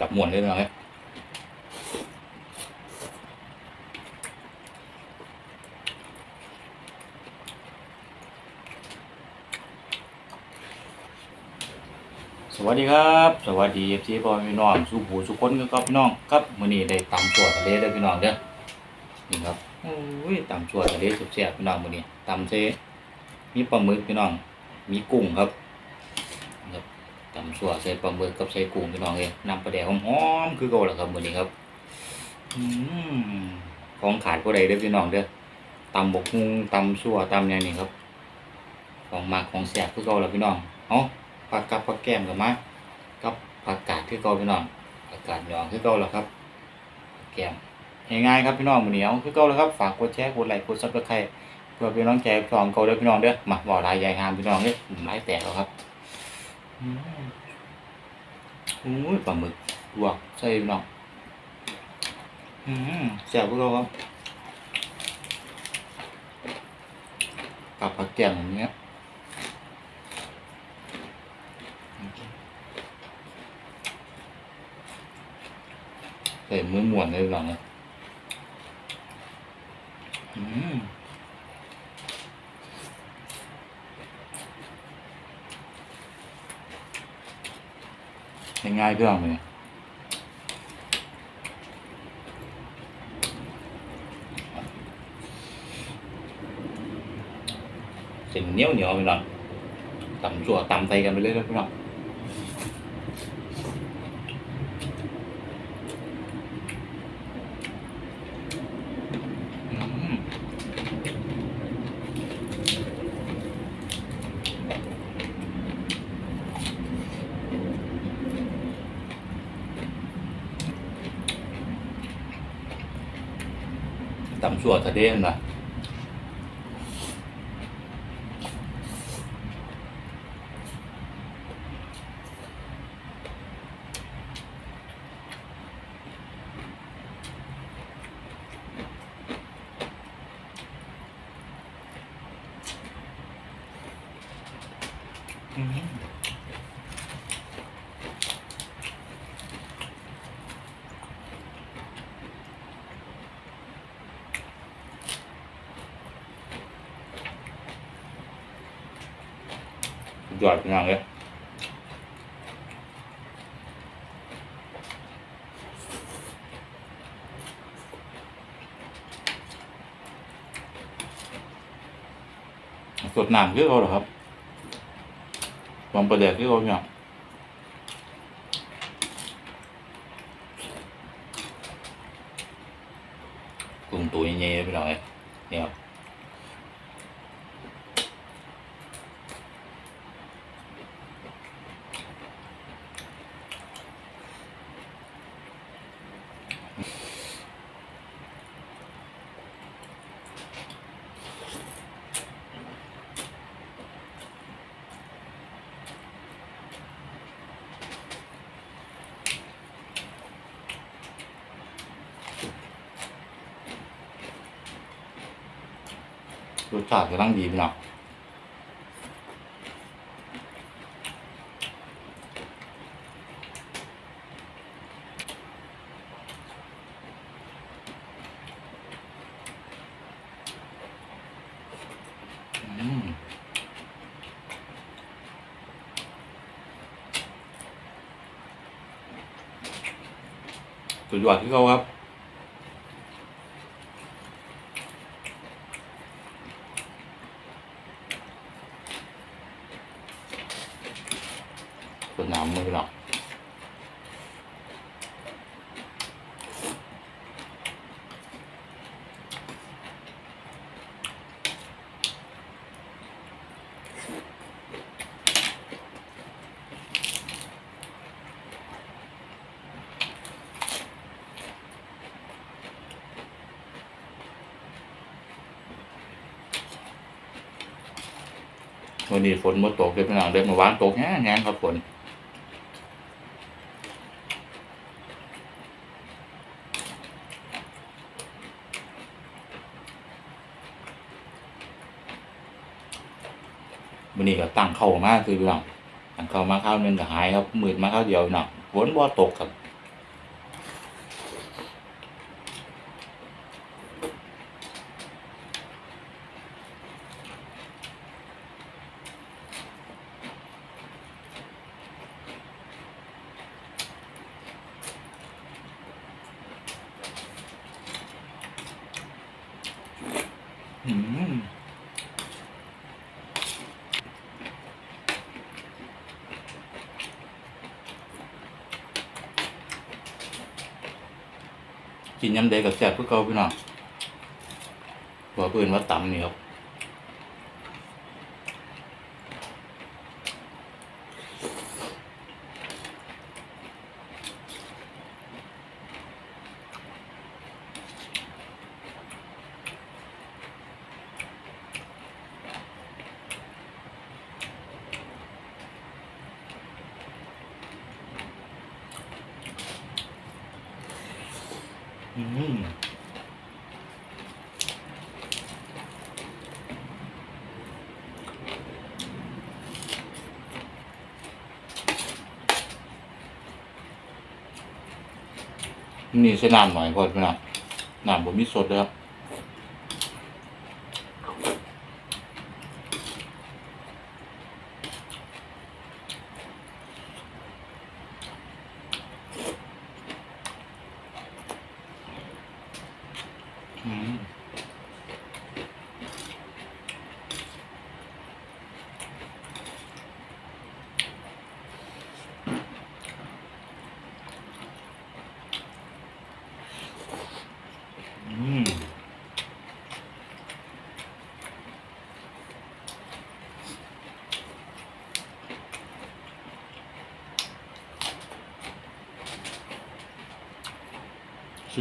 จับหมวนได้เลยสวัสดีครับ สวัสดีเอฟซีพ่อพี่น้องสุผูสุคนครับพี่น้องครับมื้อนี้ได้ตำชั่วทะเลเด้อพี่น้องเด้อนี่ครับโอ้ยตำชั่วทะเลสุดแซ่บพี่น้องมื้อนี้ตำเซมีปลาหมึกพี่น้อง มีกุ้งครับครับ ตำชั่วใส่ปลาหมึกกับใส่กุ้งพี่น้องเอ้ยน้ำปลาแดกหอมๆคือเก่าแหละครับมือนี้ครับอของขาดบ่ได้เด้อพี่น้องเด้อตำบกฮุงตำชั่วตำแนวนี้ครับ ของมากของแซ่บคือเก่าแหละพี่น้องเอ้าผักกับผักแก้มกับมากับผักกาดคือเก่าพี่น้องผักกาดหยองคือเก่าแหละครับแก้มง่ายๆครับพี่น้องมือนี้เอาคือเก่าแล้วครับฝากกดแชร์กดไลค์กด Subscribe เพื่อพี่น้องแชร์สองเก่าเด้อพี่น้องเด้อมาบ่อลายใหญ่งามพี่น้องเด้อไม้แตกแล้วครับ อืมโอ้ยปลาหมึกลวกใส่พี่น้องอืมแซ่บพวกเราครับกับผักแกงอย่างเงี้ยใส่มือหมวนเลยพี่น้องเนี่ยอืม้ง่ายๆเรื่องเลยเส้นเหนียวเหนียวๆพี่น้องตำจั่วตำไตกันไปเรื่อยนะพี่น้องอืม ตำจั่วทะเลนะ ยอดพี่น้องเลยสดน้ำคือเขาเหรอครับความประเดี๋ยวคือเขาเนี่ยกลุ่มตัวเงี้ยๆไปหน่อยเนี่ยครับ รสชาติกำลังดีพี่น้องอืมสุดยอดที่เขาครับ วันนี้ฝนมาตกเลยพี่น้องเดินมาวานตกแง่งครับฝนวันนี้ก็ตั้งเข้ามาคือเรื่องตั้งเข้ามาข้าวนึงก็หายครับหมื่นมาข้าวเดียวเนาะฝนบ่ตกครับ กินยำเด็กกับแซ่บพื่อเก่าพี่น้องบอกเพื่อนว่าตำนี่ครับ นี่ใส่น้ำหน่อยพอพี่น้องน้ำผมมีสดเลยครับ อืมอืม สุ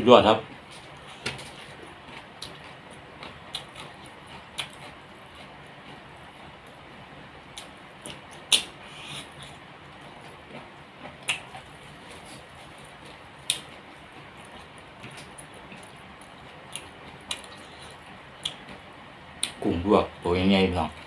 ดยอดครับ กุ้งลวก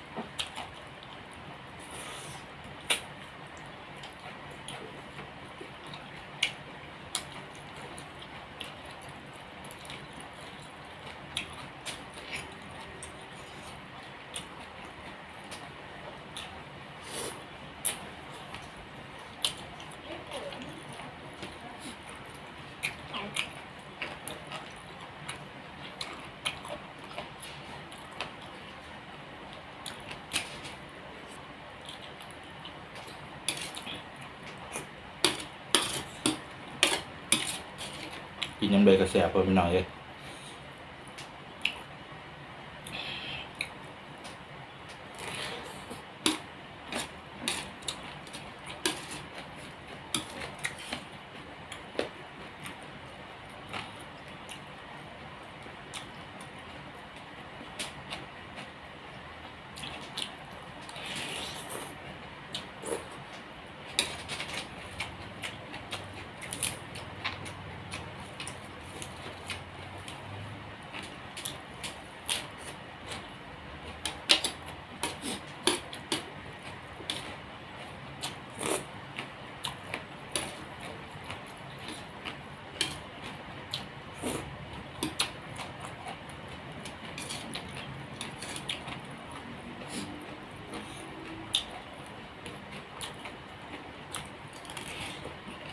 กินยำเลยกระแสบไปพี่น้องเลย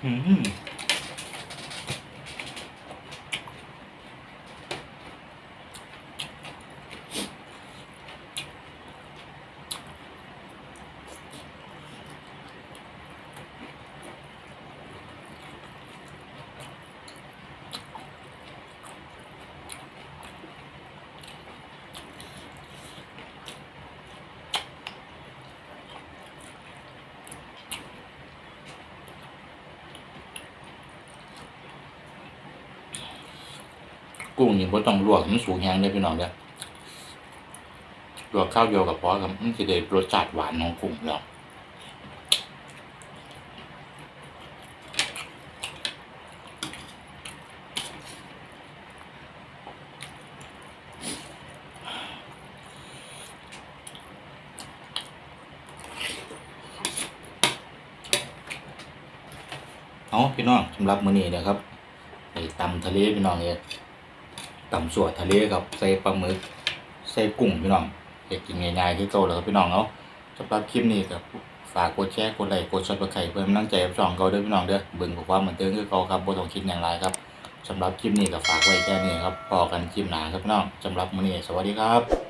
อื กุ้งนี่บ่ต้องลวกมันสูงแฮงเลยพี่น้องเด้อลวกข้าวเดียวกับพอครับมันสิได้รสชาติหวานของกุ้งแล้วเอาพี่น้องสำหรับมื้อนี้นะครับไปตำทะเลพี่น้องเอ้ย ตำสวดทะเลกับใส่ปลาหมึกใส่กุ้งพี่น้องเฮ็ดกินง่ายๆคือเก่าแล้วครับพี่น้องเนาะสำหรับคลิปนี้ก็ฝากกดแชร์กดไลค์กดซับสไครต์เพื่อเป็นกำลังใจกับช่องเขาด้วยพี่น้องเด้อเบิ่งกับความบันเดิมคือเขาครับบ่ต้องคิดอย่างไรครับสำหรับคลิปนี้ก็ฝากไว้แค่นี้ครับพอกันคลิปหนาครับพี่น้องสำหรับมื้อนี้สวัสดีครับ